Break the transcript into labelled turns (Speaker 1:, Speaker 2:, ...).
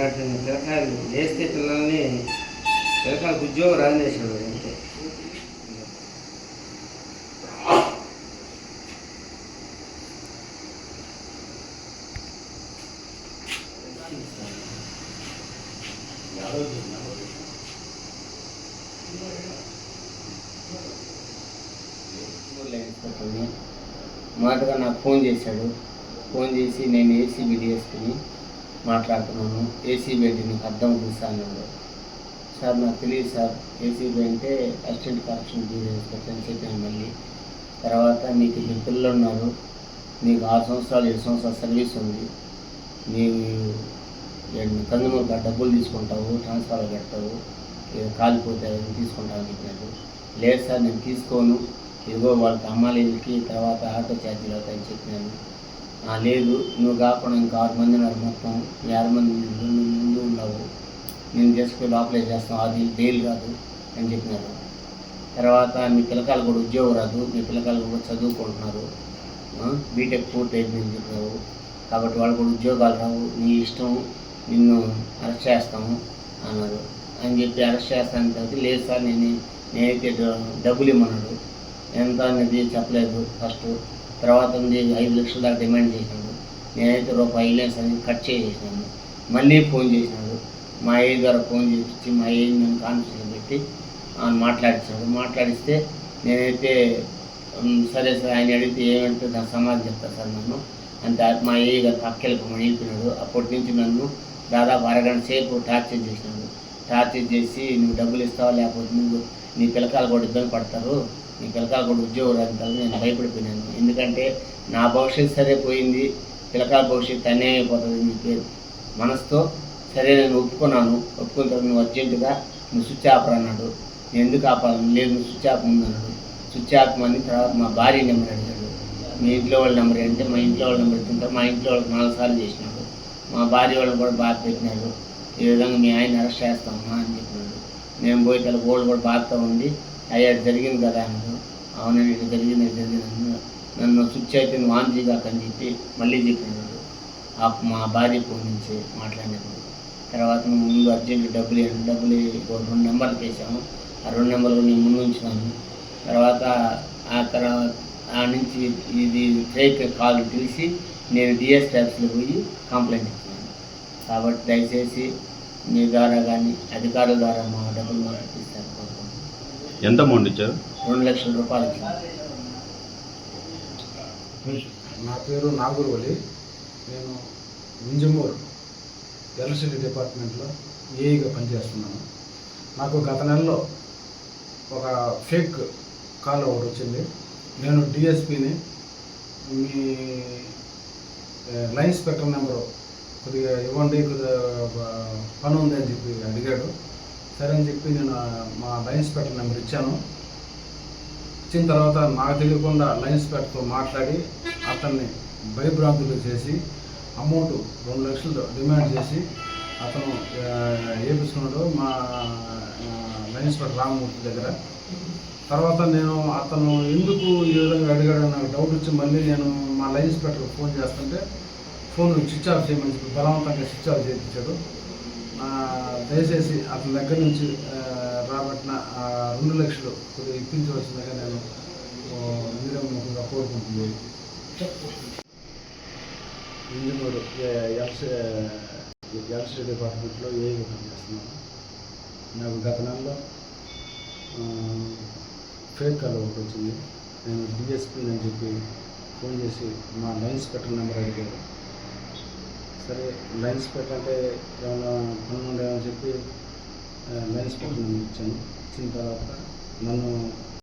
Speaker 1: ఇలాంటి పిల్లకాయలు వేస్తే పిల్లల్ని పిల్లకాయలకు ఉద్యోగం రాజనేసాడు అంతే. మాటగా నాకు ఫోన్ చేశాడు. ఫోన్ చేసి నేను ఏసీబీ డిఎస్పీని మాట్లాడుతున్నాను. ఏసీబీ అంటే నీకు అర్థం తెలుసా సార్ నాకు తెలియదు సార్. ఏసీబీ అంటే అసిస్టెంట్ కరప్షన్ బ్యూరో ఇన్స్పెక్టర్ అని చెప్పాను మళ్ళీ. తర్వాత మీకు ఇద్దరు పిల్లలు ఉన్నారు. నీకు ఆరు సంవత్సరాలు ఏడు సంవత్సరాల సర్వీస్ ఉంది. నీవు కందుమూరుగా డబ్బులు తీసుకుంటావు ట్రాన్స్ఫర్ పెడతావు ఇక కాలిపోతే అవి తీసుకుంటావు అని చెప్పినాడు లేదు సార్ నేను తీసుకోను. ఇదిగో వాళ్ళకి అమ్మాయిలకి తర్వాత ఆటో ఛార్జీలు అవుతాయని చెప్పినాను లేదు నువ్వు కాకుండా ఇంకా ఆరు మంది ఉన్నారు మొత్తం. ఈ ఆరు మంది ముందు ముందు ఉన్నావు. నేను చేసుకుని లోపలే చేస్తాం? అది బెయిల్ కాదు అని చెప్పినారు. తర్వాత మీ పిల్లకాయలు కూడా ఉద్యోగం రాదు. మీ పిల్లకాయలు కూడా చదువుకుంటున్నారు. బీటెక్ పూర్తి అయిపోయింది చెప్పినావు కాబట్టి వాళ్ళు కూడా ఉద్యోగాలు రావు. నీ ఇష్టం నిన్ను అరెస్ట్ చేస్తాము అన్నారు. అని చెప్పి అరెస్ట్ చేస్తాను తర్వాత లేదు సార్ నేను నేనైతే డబ్బులు ఇమ్మన్నాడు ఎంత అనేది చెప్పలేదు ఫస్ట్. తర్వాత ఉంది ఐదు లక్షల దాకా డిమాండ్ చేసినాడు. నేనైతే రూపాయి లేదు అని కట్ చేసేసినాను. మళ్ళీ ఫోన్ చేసినాడు. మా అయ్య గారు ఫోన్ చేసి మా అయ్య నన్ను కాన్ఫరెన్స్ పెట్టి ఆయన మాట్లాడించాడు మాట్లాడిస్తే నేనైతే సరే సార్ ఆయన అడిగితే ఏమంటే దాని సమాధానం చెప్తా సార్ నన్ను. అంటే మా అయ్య గారు పక్కకి వెళ్ళిపోయినాడు అప్పటి నుంచి నన్ను దాదాపు అరగంట సేపు టార్చర్ చేసినాడు. టార్చర్ చేసి నువ్వు డబ్బులు ఇస్తావా? లేకపోతే నువ్వు నీ పిల్లకాయలు కూడా ఇబ్బంది పడతారు. నీ పిల్లకాయలు కూడా ఉద్యోగం రాని తర్వాత నేను భయపడిపోయినాను. ఎందుకంటే నా భవిష్యత్తు సరే పోయింది పిల్లకాయల భవిష్యత్తు అన్యాయం అయిపోతుంది మీ పేరు మనసుతో సరే నేను ఒప్పుకున్నాను ఒప్పుకున్న తర్వాత నువ్వు అర్జెంటుగా నువ్వు స్విచ్ ఆపర్ అన్నాడు. నేను ఎందుకు ఆపాలని లేదు నువ్వు స్విచ్ ఆఫ్ ముందు అన్నాడు. స్విచ్ ఆపమని తర్వాత మా భార్య నెంబర్ అడిగాడు. మీ ఇంట్లో వాళ్ళ నెంబర్ అంటే మా ఇంట్లో వాళ్ళ నెంబర్ తింటారు మా ఇంట్లో వాళ్ళకి నాలుగు సార్లు చేసినాడు. మా భార్య వాళ్ళు కూడా బాధ పెట్టినాడు. ఈ విధంగా మీ ఆయన అరెస్ట్ చేస్తామా అని చెప్పినాడు. నేను పోయి తల గోల్డ్ కూడా బాధతో ఉండి అయ్యా జరిగింది కదా అన్నాడు అవునండి ఇది జరిగింది జరిగింది నన్ను స్విచ్ అయితే నువ్వు ఆన్ అని చెప్పి మళ్ళీ చెప్పినాడు. ఆ మా భార్య ఫోన్ నుంచి మాట్లాడినప్పుడు. తర్వాత నువ్వు ముందు అర్జెంట్ డబ్బులు డబ్బులు రెండు నెంబర్లు వేసాము ఆ రెండు నెంబర్లు నేను ముందు ఉంచినాను. తర్వాత ఆ తర్వాత ఆ నుంచి ఇది ఫేక్ కాల్ తెలిసి నేను డిఎస్ ట్యాబ్స్లో పోయి కంప్లైంట్ ఇచ్చాను కాబట్టి దయచేసి మీ ద్వారా కానీ అధికారుల ద్వారా మా డబ్బులు మాకు ఇప్పిస్తారు
Speaker 2: ఎంత అమౌంట్ ఇచ్చారు?
Speaker 1: రెండు లక్షల రూపాయలు
Speaker 3: నా పేరు నాగూరువలి నేను వింజమూరు ఎలక్ట్రిసిటీ డిపార్ట్మెంట్లో ఏఈగా పనిచేస్తున్నాను. నాకు గత నెలలో ఒక ఫేక్ కాల్ ఒకటి వచ్చింది. నేను డిఎస్పిని మీ లైన్ స్పెక్టర్ నెంబరు కొద్దిగా ఇవ్వండి కొద్దిగా పని ఉంది అని చెప్పి అడిగాడు. సరే అని చెప్పి నేను మా లైన్స్పెక్టర్ నెంబర్ ఇచ్చాను. ఇచ్చిన తర్వాత నాకు తెలియకుండా లైన్స్ మాట్లాడి అతన్ని భయభ్రాంతులు చేసి అమౌంట్ రెండు లక్షలు డిమాండ్ చేసి అతను ఏపిస్తున్నాడు మా లైన్స్పెక్టర్ రామమూర్తి దగ్గర. తర్వాత నేను అతను ఎందుకు ఈ విధంగా అడిగాడు నాకు డౌట్ వచ్చి మళ్ళీ నేను మా లైన్ పెట్టకు ఫోన్ చేస్తుంటే ఫోన్ స్విచ్ ఆఫ్ చేయమని చెప్పి బలవంతంగా స్విచ్ ఆఫ్ చేయించాడు. దయచేసి అతని దగ్గర నుంచి రాబట్టిన ఆ రెండు లక్షలు కొద్దిగా ఇప్పించవలసిందిగా నేను మీడియం కోరుకుంటున్నాను. కోరుకుంటుంది ఎల్సీ ఎల్సీ డిపార్ట్మెంట్లో ఏఈగా పనిచేస్తున్నాను నాకు గత నెలలో ఫేక్ కాల్ ఒకటి వచ్చింది. నేను డిఎస్పీ అని చెప్పి ఫోన్ చేసి మా లైన్స్ పెట్టిన నెంబర్ అడిగారు. సరే లైన్స్ పెట్టాలంటే ఏమైనా పనులు ఉండేవని చెప్పి లైన్స్ పెట్టిన ఇచ్చాను. ఇచ్చిన తర్వాత నన్ను